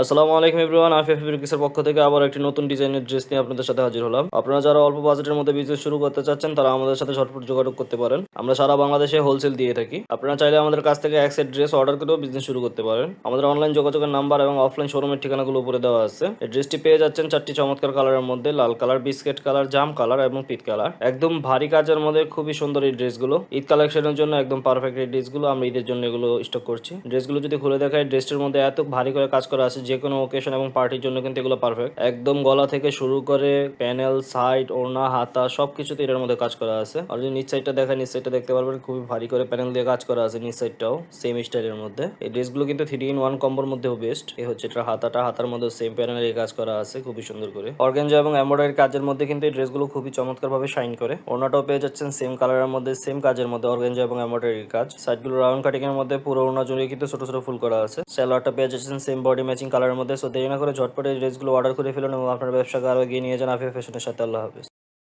আসসালামু আলাইকুম এভরিওয়ান আফি ফেব্রিক্সের পক্ষ থেকে আবার একটি নতুন ডিজাইনের ড্রেস নিয়ে আপনাদের সাথে হাজির হলাম। আপনারা যারা অল্প বাজেটের মধ্যে বিজনেস শুরু করতে চাচ্ছেন, তারা আমাদের সাথে ঝটপট যোগাযোগ করতে পারেন। আমরা সারা বাংলাদেশে হোলসেল দিয়ে থাকি। আপনারা চাইলে আমাদের কাছ থেকে এক সেট ড্রেস অর্ডার করেও বিজনেস শুরু করতে পারেন। আমাদের অনলাইন যোগাযোগের নাম্বার এবং অফলাইন শোরুমের ঠিকানাগুলো উপরে দেওয়া আছে। এই ড্রেসটি পেয়ে যাচ্ছেন চারটি চমৎকার কালারের মধ্যে, লাল কালার বিস্কেট কালার জাম কালার এবং পিট কালার একদম ভারী কাজের মধ্যে খুবই সুন্দর এই ড্রেসগুলো ঈদ কালেকশনের জন্য একদম পারফেক্ট এই ড্রেসগুলো আমরা ঈদের জন্য এগুলো স্টক করছি। ড্রেসগুলো যদি খুলে দেখায় ড্রেসটির মধ্যে এত ভারী করে কাজ করা আছে যে কোনো ওকেশন এবং পার্টির জন্য কিন্তু এগুলো পারফেক্ট একদম গলা থেকে শুরু করে প্যানেল সাইড ওড়না, হাতা সবকিছুতে এটার মধ্যে কাজ করা আছে। আর যদি নিচ সাইডটা দেখেন নিচ সাইডটা দেখতে পারবেন, খুবই ভারী করে প্যানেল দিয়ে কাজ করা আছে নিচ সাইডটাও সেম স্টাইলের মধ্যে। এই ড্রেসগুলো কিন্তু থ্রি ইন ওয়ান কম্বোর মধ্যেও বেস্ট এই হচ্ছে এটা হাতাটা, হাতার মধ্যে সেম প্যানেলের কাজ করা আছে, খুবই সুন্দর করে। অর্গেঞ্জা এবং এমব্রয়ডারি কাজের মধ্যে কিন্তু এই ড্রেসগুলো খুবই চমৎকার ভাবে শাইন করে। ওড়নাটাও পেয়ে যাচ্ছেন সেম কালারের মধ্যে সেম কাজের মধ্যে অর্গেঞ্জা এবং এমব্রয়ডারি কাজ। সাইডগুলো রাউন্ড কাটিং এর মধ্যে পুরো ওড়না জুড়ে কিন্তু ছোট ছোট ফুল করা আছে। স্যালোয়ারটা পেয়ে যাচ্ছেন সেম বডি ম্যাচিং কালারের মধ্যে। সো দেরি না করে ঝটপটে এই ড্রেসগুলো অর্ডার করে ফেলুন এবং আপনার ব্যবসাকে আরও এগিয়ে নিয়ে যান। আফিয়া ফ্যাশনের সাথে আল্লাহ হাফিজ।